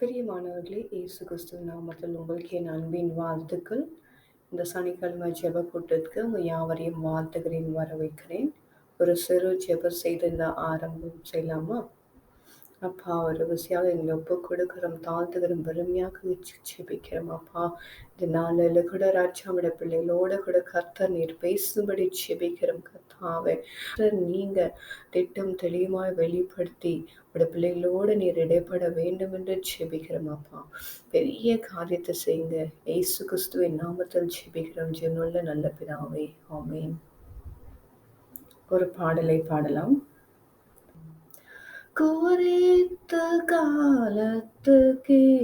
பிரியமானவர்களே இயேசு கிறிஸ்துவ நாமத்தில் உங்களுக்கு என் அன்பின் வாழ்த்துக்கள். இந்த சனிக்கிழமை ஜெப கூட்டத்துக்கு உங்கள் யாவரையும் வாழ்த்துகிறேன் வர வைக்கிறேன் ஒரு சிறு ஜெப செய்து இந்த ஆரம்பம் செய்யலாமா? அப்பா ஒரு ருசியாக எங்களை ஒப்பு கொடுக்குறோம் தாழ்த்துகிறோம் பெருமையாக ஜெபிக்கிறோம் அப்பா. இந்த நாளில் கூட ராஜாவோட பிள்ளைகளோட கூட கர்த்தர் நீர் பேசும்படி ஜெபிக்கிறோம் கர்த்தாவே. நீங்க திட்டம் தெளிவாய் வெளிப்படுத்தி உட பிள்ளைகளோடு நீர் இடைப்பட வேண்டும் என்று ஜெபிக்கிறோம் அப்பா. பெரிய காரியத்தை செய்யுங்க. ஏசு கிறிஸ்துவின் நாமத்தில் ஜெபிக்கிறோம் ஜெனுள்ள நல்ல பிதாவே. ஆமேன். ஒரு பாடலை பாடலாம். குறித்த காலத்துக்கே.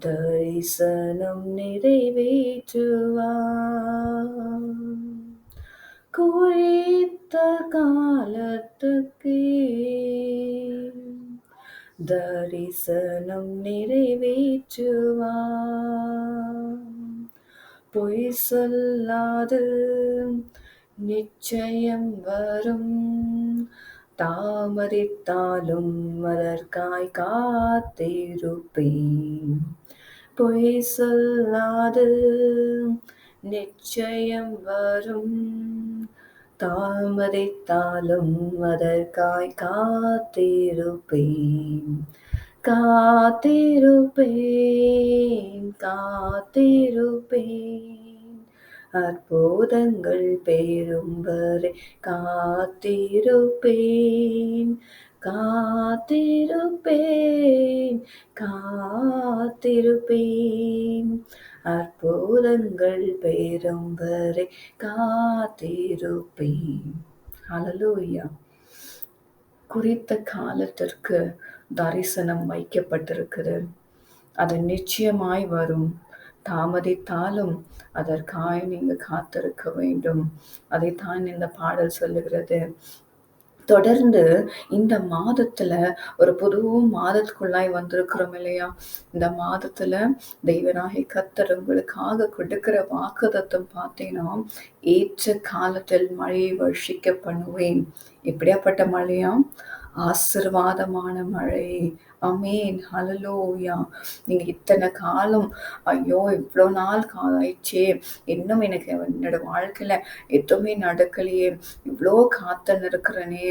தரிசனம் நிறைவேற்றுவார். குறித்த காலத்துக்கே. தரிசனம் நிறைவேற்றுவார். பொய் சொல்லாது நிச்சயம் வரும். தாமதித்தாலும் மலர்காய் காத்திருப்பேன். பொய் சொல்லாது நிச்சயம் வரும். தாமதித்தாலும் மலர்காய் காத்திருப்பேன். காத்திருப்பேன் காத்திருப்பேன். அற்புதங்கள் பெறும் வரை காத்திருப்பேன். காத்திருப்பேன். காத்திருப்பேன். அற்புதங்கள் பெறும் வரை காத்திருப்பேன். அலலூயா. குறித்த காலத்திற்கு தரிசனம் வைக்கப்பட்டிருக்குது அது நிச்சயமாய் வரும். தாமதித்தாலும் அதற்காய் நீங்க காத்திருக்க வேண்டும். அதைத்தான் இந்த பாடல் சொல்லுகிறது. தொடர்ந்து இந்த மாதத்துல ஒரு புது மாதத்துக்குள்ளாய் வந்திருக்கிறோம் இல்லையா? இந்த மாதத்துல தெய்வனாகி கத்தர் உங்களுக்காக கொடுக்கிற வாக்குதத்தம் பார்த்தீங்கன்னா ஏற்ற காலத்தில் மழையை வருஷிக்க பண்ணுவேன். எப்படியாப்பட்ட மழையா? ஆசிர்வாதமான மழை அமேன் ஹலலோயா நீங்க இத்தனை காலம் ஐயோ இவ்வளோ நாள் காலாயிடுச்சே. இன்னும் எனக்கு என்னோட வாழ்க்கையில எதுவுமே நடக்கலையே. இவ்வளோ காத்து இருக்கிறனே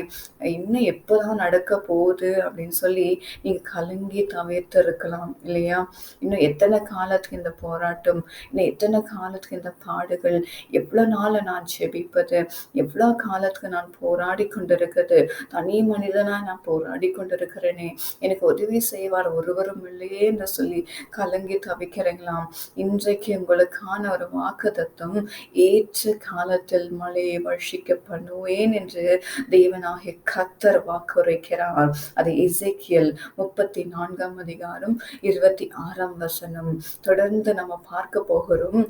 இன்னும் எப்போதான் நடக்க போகுது அப்படின்னு சொல்லி நீங்க கலங்கி தவிர்த்து இருக்கலாம் இல்லையா? இன்னும் எத்தனை காலத்துக்கு இந்த போராட்டம் இன்னும் எத்தனை காலத்துக்கு இந்த பாடுகள் எவ்வளோ நாளை நான் செபிப்பது எவ்வளோ காலத்துக்கு நான் போராடி கொண்டிருக்கிறது தனி மனிதனா நான் போராடி கொண்டிருக்கிறேனே. எனக்கு ஒரு உதவி செய்வார். ஒருவரும் இல்லையே என்று சொல்லி கலங்கி தவிக்கிறீங்களாம் இன்றைக்கு உங்களுக்கான ஒரு வாக்கு தத்துவம் ஏற்ற காலத்தில் மழையை வர்ஷிக்க பண்ணுவேன் என்று தேவனாகிய கத்தர் வாக்குரைக்கிறார். அது இசைக்கியல் முப்பத்தி நான்காம் அதிகாரம் இருபத்தி ஆறாம் வசனம். தொடர்ந்து நம்ம பார்க்க போகிறோம்.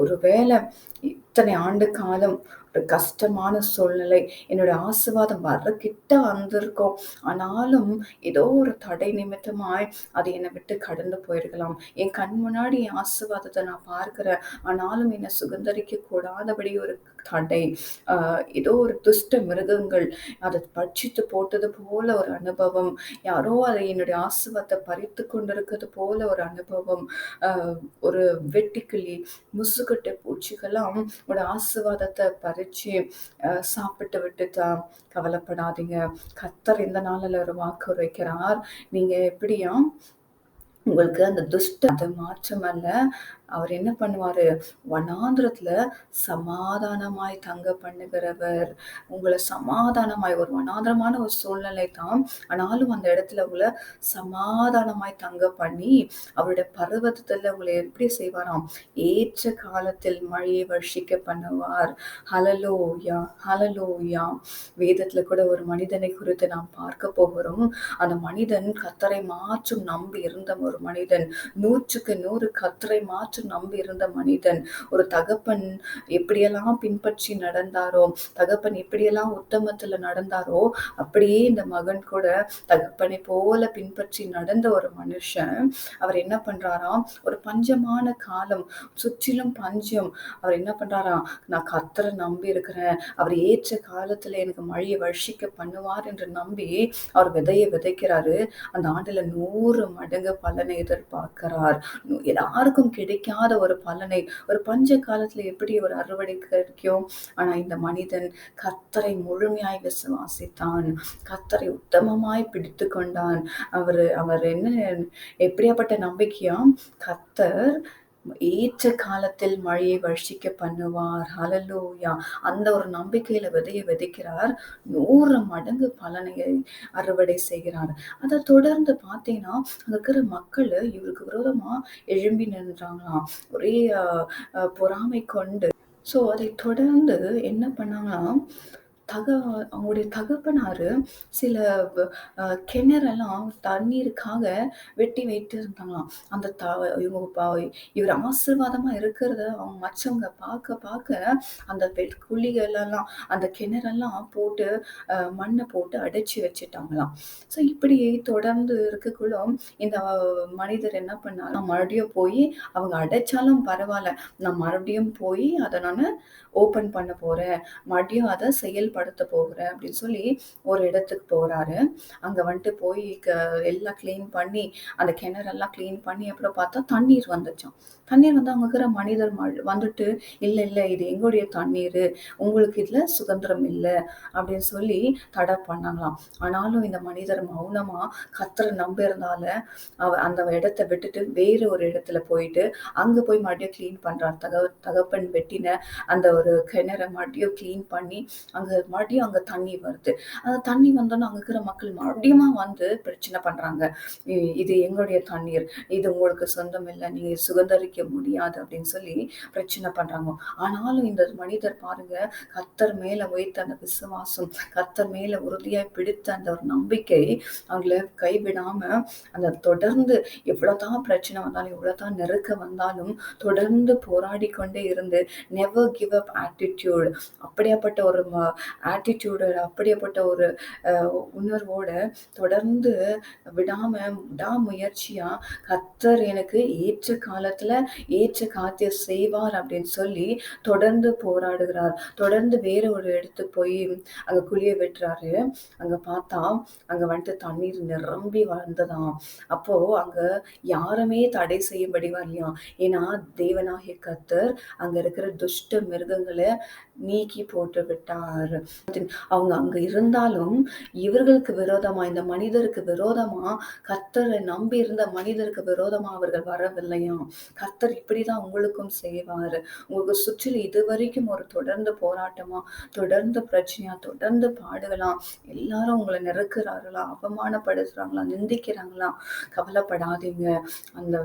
ஒருவேளை அத்தனை ஆண்டு காலம் ஒரு கஷ்டமான சூழ்நிலை. என்னோட ஆசிர்வாதம் வர்ற கிட்ட வந்திருக்கோம். ஆனாலும் ஏதோ ஒரு தடை நிமித்தமாய் அது என்னை விட்டு கடந்து போயிருக்கலாம். என் கண் முன்னாடி என் ஆசிர்வாதத்தை நான் பார்க்கிறேன். ஆனாலும் என்னை சுகந்தரிக்க கூடாதபடி ஒரு தடை ஏதோ ஒரு துஷ்ட மிருகங்கள் அதை பட்சித்து போட்டது போல ஒரு அனுபவம். யாரோ அதை என்னுடைய ஆசிர்வாதத்தை பறித்து கொண்டிருக்கிறது போல ஒரு அனுபவம். ஒரு வெட்டிக்கிளி முசுகட்டை பூச்சிகள்லாம் உங்களோட ஆசிர்வாதத்தை பறிச்சு சாப்பிட்டு விட்டுதான் கவலைப்படாதீங்க. கத்தர் இந்த நாளில் ஒரு வாக்கு வைக்கிறார் நீங்க எப்படியா உங்களுக்கு அந்த துஷ்ட அது மாற்றம் அல்ல. அவர் என்ன பண்ணுவாரு? வனாந்திரத்துல சமாதானமாய் தங்க பண்ணுகிறவர். உங்களை சமாதானமாய் ஒரு வனாந்திரமான ஒரு சூழ்நிலை தான். ஆனாலும் அந்த இடத்துல உங்களை சமாதானமாய் தங்க பண்ணி அவருடைய பருவத்தில் உங்களை எப்படி செய்வாராம்? ஏற்ற காலத்தில் மழையை வர்ஷிக்க பண்ணுவார். ஹலலோயா ஹலலோயா வேதத்துல கூட ஒரு மனிதனை குறித்து நாம் பார்க்க போகிறோம். அந்த மனிதன் கத்தரை மாற்றும் நம்பி இருந்த ஒரு மனிதன். நூற்றுக்கு நூறு கத்தரை மாற்ற காற்று நம்பி இருந்த மனிதன் ஒரு தகப்பன் எப்படியெல்லாம் பின்பற்றி நடந்தாரோ தகப்பன் எப்படியெல்லாம் உத்தமத்துல நடந்தாரோ அப்படியே இந்த மகன் கூட தகப்பனை போல பின்பற்றி நடந்த ஒரு மனுஷன் அவர் என்ன பண்றாராம்? ஒரு பஞ்சமான காலம் சுற்றிலும் பஞ்சம். அவர் என்ன பண்றாராம்? நான் கத்தரை நம்பி இருக்கிறேன். அவர் ஏற்ற காலத்துல எனக்கு மழையை வர்ஷிக்க பண்ணுவார் என்று நம்பி அவர் விதையை விதைக்கிறாரு. அந்த ஆண்டுல நூறு மடங்கு பலனை எதிர்பார்க்கிறார். எல்லாருக்கும் கிடைக்க கிடைக்காத ஒரு பலனை ஒரு பஞ்ச காலத்துல எப்படி ஒரு அறுவடை கிடைக்கும்? ஆனா இந்த மனிதன் கத்தரை முழுமையாய் விசுவாசித்தான். கத்தரை உத்தமமாய் பிடித்து கொண்டான். அவர் அவர் என்ன எப்படியாப்பட்ட நம்பிக்கையா? கத்தர் ஏற்ற காலத்தில் மழையை வர்ஷிக்க பண்ணுவார். ஹலலூயா அந்த ஒரு நம்பிக்கையில விதைய விதைக்கிறார். நூறு மடங்கு பலனையை அறுவடை செய்கிறார். அதை தொடர்ந்து பார்த்தீங்கன்னா அங்க இருக்கிற மக்கள் இவருக்கு விரோதமா எழும்பி நின்றாங்களாம். ஒரே அஹ், பொறாமை கொண்டு. ஸோ அதை தொடர்ந்து என்ன பண்ணாங்களாம்? தக அவங்களுடைய தகப்பனார் சில கிணறெல்லாம் தண்ணீருக்காக வெட்டி வைத்து இருந்தாங்களாம் அந்த த இவங்க இவர் ஆசீர்வாதமாக இருக்கிறத அவங்க மற்றவங்க பார்க்க பார்க்க அந்த குழிகளெல்லாம் அந்த கிணறெல்லாம் போட்டு மண்ணை போட்டு அடைச்சி வச்சுட்டாங்களாம். ஸோ இப்படி தொடர்ந்து இருக்கக்குள்ள இந்த மனிதர் என்ன பண்ணாலும் நான் மறுபடியும் போய் அவங்க அடைச்சாலும் பரவாயில்ல. நான் மறுபடியும் போய் அதை நான் ஓப்பன் பண்ண போகிறேன் மறுபடியும் அதை படுத்த போகிறேன் அப்படின்னு சொல்லி ஒரு இடத்துக்கு போகிறாரு அங்கே வந்துட்டு போய் க- எல்லாம் க்ளீன் பண்ணி அந்த கிணறெல்லாம் க்ளீன் பண்ணி அப்புறம் பார்த்தா தண்ணீர் வந்துச்சான் தண்ணீர் வந்து அங்கே இருக்கிற மனிதர் ம- வந்துட்டு இல்லை இல்லை இது எங்களுடைய தண்ணீர் உங்களுக்கு இதில் சுதந்திரம் இல்லை அப்படின்னு சொல்லி தடை பண்ணாங்களாம். ஆனாலும் இந்த மனிதர் மௌனமாக கத்துற நம்பியிருந்தால அவ அந்த இடத்த விட்டுட்டு வேறு ஒரு இடத்துல போயிட்டு அங்கே போய் மறுபடியும் க்ளீன் பண்ணுறான் தக தகப்பன் வெட்டின அந்த ஒரு கிணறை மறுபடியும் க்ளீன் பண்ணி அங்கே மறுபடியும் அங்க தண்ணி வருது. அந்த தண்ணி வந்தோன்னா அங்க இருக்கிற மக்கள் மறுபடியும் வந்து பிரச்சனை பண்றாங்க. இது எங்களுடைய தண்ணீர். இது உங்களுக்கு சொந்தம் இல்லை. நீங்க சுகந்தரிக்க முடியாது அப்படின்னு சொல்லி பிரச்சனை பண்றாங்க. ஆனாலும் இந்த மனிதர் பாருங்க கத்தர் மேல வைத்த அந்த விசுவாசம் கத்தர் மேல உறுதியாய் பிடித்த அந்த ஒரு நம்பிக்கை அவங்கள கைவிடாம அந்த தொடர்ந்து எவ்வளவுதான் பிரச்சனை வந்தாலும் எவ்வளவுதான் நெருக்க வந்தாலும் தொடர்ந்து போராடி கொண்டே இருந்து நெவர் கிவ் அப் ஆட்டிடியூட் அப்படியாப்பட்ட ஒரு ஆட்டிடியூடு அப்படியேப்பட்ட ஒரு உணர்வோட தொடர்ந்து விடாம விடாமுயற்சியா கத்தர் எனக்கு ஏற்ற காலத்துல ஏற்ற காத்திய செய்வார் அப்படின்னு சொல்லி தொடர்ந்து போராடுகிறார். தொடர்ந்து வேற ஒரு இடத்துக்கு போய் அங்க குழிய வெட்டுறாரு. அங்க பார்த்தா அங்க வந்துட்டு தண்ணீர் நிரம்பி வந்ததாம். அப்போ அங்க யாருமே தடை செய்யும்படி வரலையாம். ஏன்னா தேவனாகிய கத்தர் அங்க இருக்கிற துஷ்ட மிருகங்களை நீக்கி போட்டு விட்டார் அவங்க அங்க இருந்தாலும் இவர்களுக்கு விரோதமா இந்த மனிதருக்கு விரோதமா கத்தரை நம்பி இருந்த மனிதருக்கு விரோதமா அவர்கள் வரவில்லையாம் கத்தர் இப்படிதான் உங்களுக்கும் செய்வார். உங்களுக்கு சுற்றிலும் இதுவரைக்கும் ஒரு தொடர்ந்து போராட்டமா தொடர்ந்து பிரச்சனையா தொடர்ந்து பாடுகளா எல்லாரும் உங்களை நெருக்கிறார்களா அவமானப்படுத்துறாங்களா நிந்திக்கிறாங்களா? கவலைப்படாதீங்க. அந்த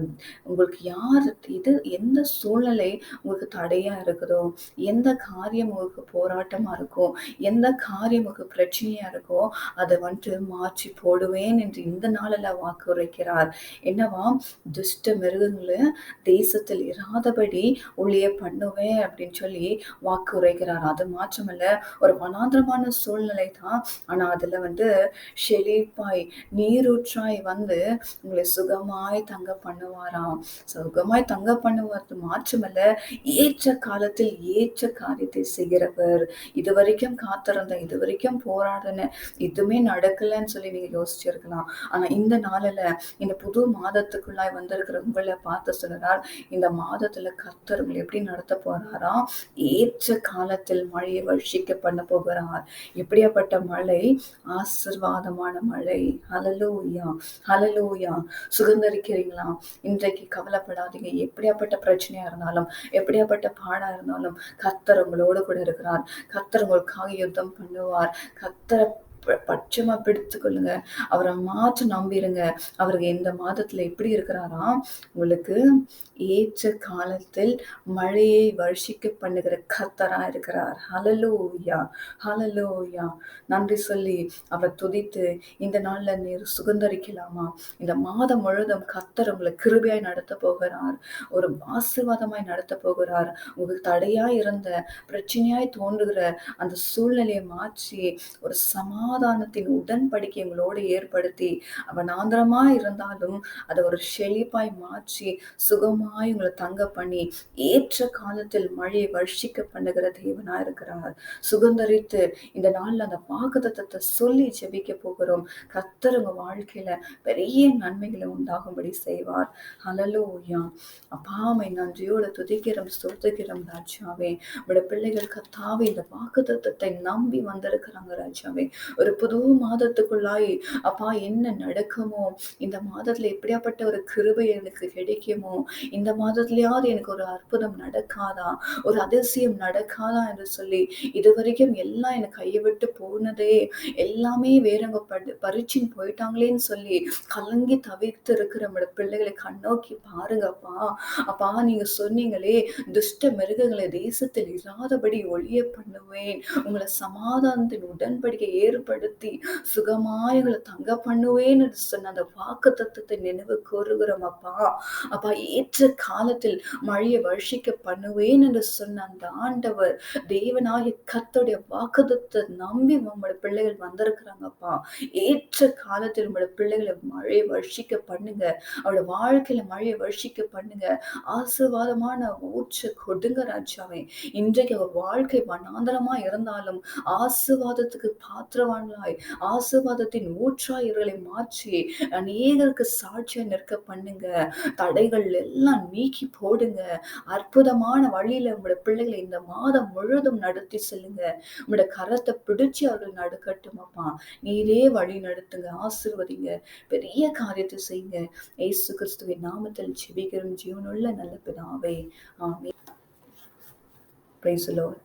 உங்களுக்கு யார் இது எந்த சூழ்நிலை உங்களுக்கு தடையா இருக்குதோ எந்த காரியம் உங்களுக்கு போராட்டமா இருக்கும் எந்த காரியம் உங்களுக்கு பிரச்சனையா இருக்கோ அதை வந்துட்டு மாற்றி போடுவேன் என்று இந்த நாளில் வாக்கு உரைக்கிறார் என்னவா? துஷ்ட மிருகங்களை தேசத்தில் இராதபடி ஒளிய பண்ணுவேன் அப்படின்னு சொல்லி வாக்கு உரைக்கிறார் அது மாற்றமல்ல ஒரு வனாந்திரமான சூழ்நிலை தான். ஆனா அதுல வந்து செழிப்பாய் நீரூற்றாய் வந்து உங்களை சுகமாய் தங்க பண்ணுவாராம். சுகமாய் தங்க பண்ணுவது மாற்றமல்ல ஏற்ற காலத்தில் ஏற்ற காரியத்தை செய்கிறவர். இது காத்திருந்தேன். காத்திருந்த இது வரைக்கும் போராடின எதுவுமே நடக்கலைன்னு சொல்லி நீங்க யோசிச்சிருக்கலாம். ஆனா இந்த நாளில் இந்த புது மாதத்துக்குள்ளாய் வந்திருக்கிற உங்களை பார்த்து சொல்றார் இந்த மாதத்துல கத்தர் உங்களை எப்படி நடத்த போறாரா? ஏற்ற காலத்தில் மழையை வர்ஷிக்க பண்ண போகிறார். எப்படியாப்பட்ட மழை? ஆசிர்வாதமான மழை. அலலூயா அலலூயா சுதந்திரிக்கிறீங்களா? இன்றைக்கு கவலைப்படாதீங்க. எப்படியாப்பட்ட பிரச்சனையா இருந்தாலும் எப்படியாப்பட்ட பாடா இருந்தாலும் கத்தர் உங்களோடு கூட இருக்கிறார். கர்த்தர் உங்களுக்காக யுத்தம் பண்ணுவார். கர்த்தரை பட்சமா பிடித்துக்கொள்ளுங்க. அவரை மாற்ற நம்பிடுங்க அவருக்கு இந்த மாதத்துல எப்படி இருக்கிறாராம்? உங்களுக்கு ஏற்ற காலத்தில் மழையை வருஷிக்க பண்ணுகிற கத்தரா இருக்கிறார். ஹலலோயா ஹலலோயா நன்றி சொல்லி அவர் துதித்து இந்த நாள்ல நீர் சுகந்தரிக்கலாமா? இந்த மாதம் முழுதும் கத்தர் உங்களை கிருபியாய் நடத்த போகிறார். ஒரு ஆசீர்வாதமாய் நடத்த போகிறார். உங்களுக்கு தடையாய் இருந்த பிரச்சனையாய் தோன்றுகிற அந்த சூழ்நிலையை மாற்றி ஒரு சமாதானத்தின் உடன்படிக்கை உங்களோடு ஏற்படுத்தி அவன் ஆந்திரமா இருந்தாலும் அதை ஒரு செழிப்பாய் மாற்றி சுகமாய் உங்களை தங்க பண்ணி ஏற்ற காலத்தில் மழையை வர்ஷிக்க பண்ணுகிற தேவனா இருக்கிறார். சுகந்தரித்து இந்த நாள்ல அந்த வாக்குதத்தத்தை சொல்லி ஜெபிக்க போகிறோம். கத்தர் உங்க வாழ்க்கையில பெரிய நன்மைகளை உண்டாகும்படி செய்வார். அலலோயா அப்பாமை நன்றியோட துதிக்கிறோம் சுத்துகிறோம் ராஜாவே. உங்களோட பிள்ளைகள் கத்தாவே இந்த வாக்குதத்தத்தை நம்பி வந்திருக்கிறாங்க ராஜாவே. ஒரு புது மாதத்துக்குள்ளாய் அப்பா என்ன நடக்குமோ? இந்த மாதத்துல எப்படியாப்பட்ட ஒரு கிருபை எனக்கு கிடைக்குமோ? இந்த மாதத்துலயாவது எனக்கு ஒரு அற்புதம் நடக்காதா? ஒரு அதிசயம் நடக்காதா? என்று சொல்லி இதுவரைக்கும் எல்லாம் எனக்கு கையை விட்டு போனதே எல்லாமே வேறங்க படு பறிச்சின்னு போயிட்டாங்களேன்னு சொல்லி கலங்கி தவிர்த்து இருக்கிற நம்மளோட பிள்ளைகளை கண்ணோக்கி பாருங்கப்பா அப்பா. நீங்க சொன்னீங்களே துஷ்ட மிருகங்களை தேசத்தில் இல்லாதபடி ஒளிய பண்ணுவேன். உங்களை சமாதானத்தின் உடன்படிக்கை ஏற்படுத்தி சுகமாய் உங்களை தங்க பண்ணுவேன்னு சொன்ன அந்த வாக்கு தத்துவத்தை நினைவு கூறுகிறோம் அப்பா அப்பா ஏற்ற காலத்தில் மழையை வருஷிக்க பண்ணுவேன் என்று சொன்ன அந்த ஆண்டவர் தேவனாகிய கத்தோடைய வாக்குதத்தை நம்பி உங்களோட பிள்ளைகள் வந்திருக்கிறாங்கப்பா. ஏற்ற காலத்தில் உங்களோட பிள்ளைகளை மழையை வருஷிக்க பண்ணுங்க. அவளோட வாழ்க்கையில மழையை வருஷிக்க பண்ணுங்க. ஆசீர்வாதமான ஊற்று கொடுங்க ராஜாவே. இன்றைக்கு அவர் வாழ்க்கை வனாந்தரமா இருந்தாலும் ஆசீர்வாதத்துக்கு பாத்திரமான பாத்திரவான்களாய் ஆசீர்வாதத்தின் ஊற்றாய் இவர்களை மாற்றி அநேகருக்கு சாட்சியா நிற்க பண்ணுங்க. தடைகள் எல்லாம் நீக்கி போடுங்க. அற்புதமான வழியில உங்களோட பிள்ளைகளை இந்த மாதம் முழுதும் நடத்தி செல்லுங்க. உங்களோட கரத்தை பிடிச்சு அவர்கள் நடுக்கட்டும் அப்பா. நீரே வழி நடத்துங்க ஆசிர்வதிங்க. பெரிய காரியத்தை செய்யுங்க. ஏசு கிறிஸ்துவின் நாமத்தில் ஜெபிக்கிறோம். ஜீவனுள்ள நல்ல பிதாவே. ஆமே பிரைஸ் லார்ட்